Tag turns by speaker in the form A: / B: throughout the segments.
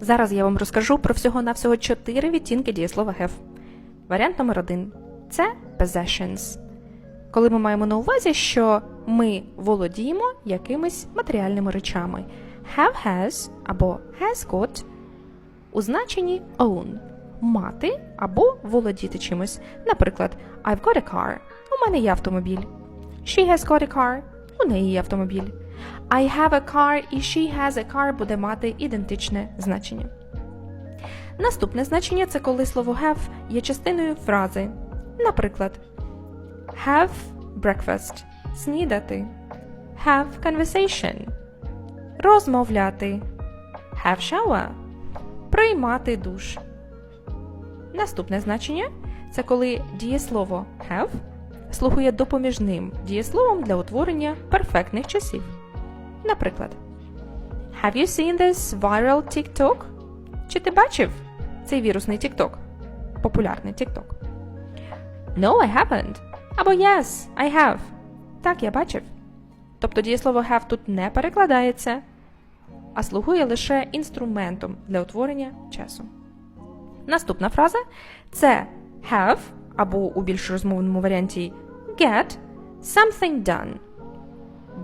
A: Зараз я вам розкажу про всього-навсього чотири відтінки дієслова have. Варіант номер один це possessions. Коли ми маємо на увазі, що ми володіємо якимись матеріальними речами. Have has або has got у значенні own мати або володіти чимось. Наприклад, I've got a car. У мене є автомобіль. She has got a car. У неї є автомобіль. I have a car і she has a car буде мати ідентичне значення. Наступне значення це коли слово have є частиною фрази. Наприклад, have breakfast снідати, have conversation розмовляти, have shower приймати душ. Наступне значення це коли дієслово have слугує допоміжним дієсловом для утворення перфектних часів. Наприклад, Have you seen this viral TikTok? Чи ти бачив цей вірусний TikTok? Популярний TikTok? No, I haven't. Або Yes, I have. Так, я бачив. Тобто дієслово have тут не перекладається, а слугує лише інструментом для утворення часу. Наступна фраза це have або у більш розмовному варіанті get something done.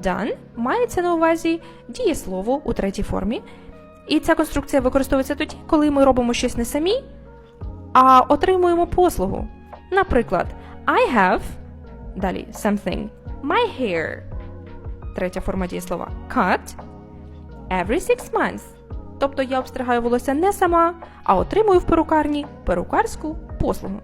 A: Done мається на увазі дієслово у третій формі. І ця конструкція використовується тоді, коли ми робимо щось не самі, а отримуємо послугу. Наприклад, I have далі something my hair. Третя форма дієслова cut every six months. Тобто я обстригаю волосся не сама, а отримую в перукарні перукарську послугу.